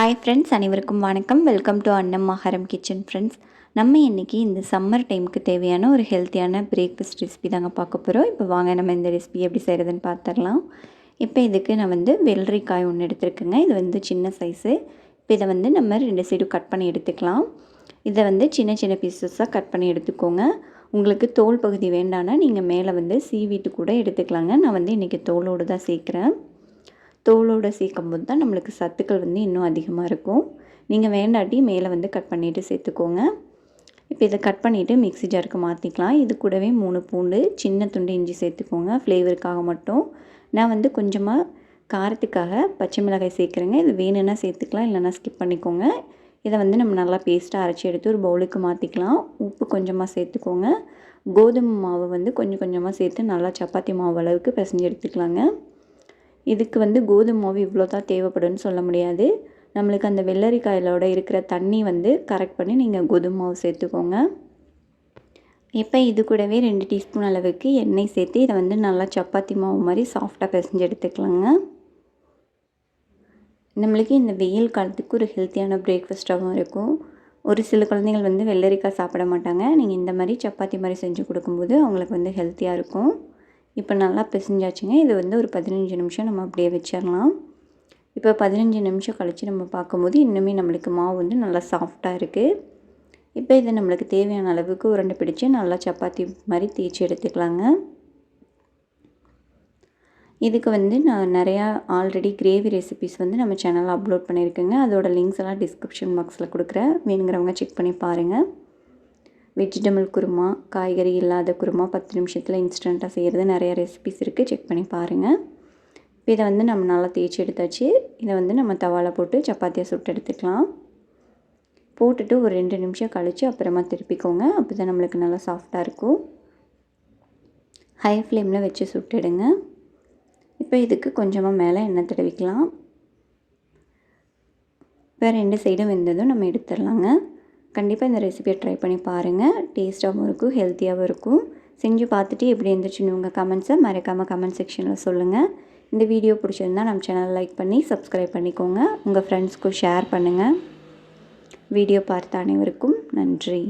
Hi friends அனைவருக்கும் வணக்கம். Welcome to அன்னம் மஹரம் கிச்சன் ஃப்ரெண்ட்ஸ் நம்ம இன்றைக்கி இந்த சம்மர் டைமுக்கு தேவையான ஒரு ஹெல்த்தியான பிரேக்ஃபாஸ்ட் ரெசிபி தாங்க பார்க்க போகிறோம் இப்போ வாங்க நம்ம இந்த ரெசிபி எப்படி செய்கிறதுன்னு பார்த்துடலாம். இப்போ இதுக்கு நான் வந்து வெள்ளரிக்காய் ஒன்று எடுத்துருக்கேங்க. இது வந்து சின்ன சைஸு இப்போ இதை வந்து நம்ம ரெண்டு சைடும் கட் பண்ணி எடுத்துக்கலாம். இதை வந்து சின்ன சின்ன பீசஸாக கட் பண்ணி எடுத்துக்கோங்க. உங்களுக்கு தோல் பகுதி வேண்டான்னா நீங்கள் மேலே வந்து சீவிட்டு கூட எடுத்துக்கலாங்க. நான் வந்து இன்றைக்கி தோலோடு தான் சேர்க்குறேன். தோலோடு சேர்க்கும் போது தான் நம்மளுக்கு சத்துக்கள் வந்து இன்னும் அதிகமாக இருக்கும். நீங்கள் வேண்டாட்டி மேலே வந்து கட் பண்ணிவிட்டு சேர்த்துக்கோங்க. இப்போ இதை கட் பண்ணிவிட்டு மிக்ஸி ஜாருக்கு மாற்றிக்கலாம் இது கூடவே மூணு பூண்டு சின்ன துண்டு இஞ்சி சேர்த்துக்கோங்க. ஃப்ளேவருக்காக மட்டும். நான் வந்து கொஞ்சமாக காரத்துக்காக பச்சை மிளகாய் சேர்க்குறேங்க. இது வேணும்னா சேர்த்துக்கலாம் இல்லைனா ஸ்கிப் பண்ணிக்கோங்க. இதை வந்து நம்ம நல்லா பேஸ்ட்டாக அரைச்சி எடுத்து ஒரு பவுலுக்கு மாற்றிக்கலாம் உப்பு கொஞ்சமாக சேர்த்துக்கோங்க. கோதுமை மாவு வந்து கொஞ்சம் கொஞ்சமாக சேர்த்து நல்லா சப்பாத்தி மாவு அளவுக்கு பிசைஞ்சு எடுத்துக்கலாங்க. இதுக்கு வந்து கோதுமை மாவு இவ்வளோ தான் தேவைப்படும்னு சொல்ல முடியாது. நம்மளுக்கு அந்த வெள்ளரிக்காயிலோட இருக்கிற தண்ணி வந்து கரெக்ட் பண்ணி நீங்கள் கோதுமை மாவு சேர்த்துக்கோங்க. இப்போ இது கூடவே ரெண்டு டீஸ்பூன் அளவுக்கு எண்ணெய் சேர்த்து இதை வந்து நல்லா சப்பாத்தி மாவு மாதிரி சாஃப்டாக பிசைஞ்சு எடுத்துக்கலாங்க. நம்மளுக்கு இந்த வெயில் காலத்துக்கு ஒரு ஹெல்த்தியான பிரேக்ஃபாஸ்ட்டாகவும் இருக்கும். ஒரு சில குழந்தைகள் வந்து வெள்ளரிக்காய் சாப்பிட மாட்டாங்க. நீங்கள் இந்த மாதிரி சப்பாத்தி மாதிரி செஞ்சு கொடுக்கும்போது அவங்களுக்கு வந்து ஹெல்த்தியாக இருக்கும். இப்போ நல்லா பிசைஞ்சாச்சுங்க. இது வந்து ஒரு பதினஞ்சு நிமிஷம் நம்ம அப்படியே வச்சிடலாம் இப்போ பதினஞ்சு நிமிஷம் கழித்து நம்ம பார்க்கும்போது இன்னுமே நம்மளுக்கு மாவு வந்து நல்லா சாஃப்டாக இருக்குது இப்போ இதை நம்மளுக்கு தேவையான அளவுக்கு உருண்டை பிடிச்சி நல்லா சப்பாத்தி மாதிரி தேய்ச்சி எடுத்துக்கலாங்க. இதுக்கு வந்து நான் நிறையா ஆல்ரெடி கிரேவி ரெசிபிஸ் வந்து நம்ம சேனலில் அப்லோட் பண்ணியிருக்கேங்க. அதோடய லிங்க்ஸ் எல்லாம் டிஸ்கிரிப்ஷன் பாக்ஸில் கொடுக்குறேன். வேணுங்கிறவங்க செக் பண்ணி பாருங்கள் வெஜிடபிள் குருமா காய்கறி இல்லாத குருமா பத்து நிமிஷத்தில் இன்ஸ்டண்ட்டாக செய்கிறது நிறைய ரெசிபிஸ் இருக்குது செக் பண்ணி பாருங்கள் இப்போ இதை வந்து நம்ம நல்லா தேய்ச்சி எடுத்தாச்சு. இதை வந்து நம்ம தவாவில் போட்டு சப்பாத்தியை சுட்டு எடுத்துக்கலாம். போட்டுட்டு ஒரு ரெண்டு நிமிஷம் கழித்து அப்புறமா திருப்பிக்கோங்க. அப்போ தான் நம்மளுக்கு நல்லா சாஃப்டாக இருக்கும். ஹை ஃப்ளேமில் வச்சு சுட்டுடுங்க இப்போ இதுக்கு கொஞ்சமாக மேலே எண்ணெய் தடவிக்கலாம். இப்போ ரெண்டு சைடும் வெந்ததும் நம்ம எடுத்துடலாங்க. கண்டிப்பாக இந்த ரெசிபியை ட்ரை பண்ணி பாருங்கள் டேஸ்ட்டாகவும் இருக்கும் ஹெல்த்தியாகவும் இருக்கும். செஞ்சு பார்த்துட்டு எப்படி இருந்துச்சுன்னு உங்கள் கமெண்ட்ஸை மறக்காமல் கமெண்ட் செக்ஷனில் சொல்லுங்கள் இந்த வீடியோ பிடிச்சிருந்தால் நம்ம சேனல் லைக் பண்ணி சப்ஸ்கிரைப் பண்ணிக்கோங்க. உங்கள் ஃப்ரெண்ட்ஸ்க்கும் ஷேர் பண்ணுங்கள் வீடியோ பார்த்த அனைவருக்கும் நன்றி.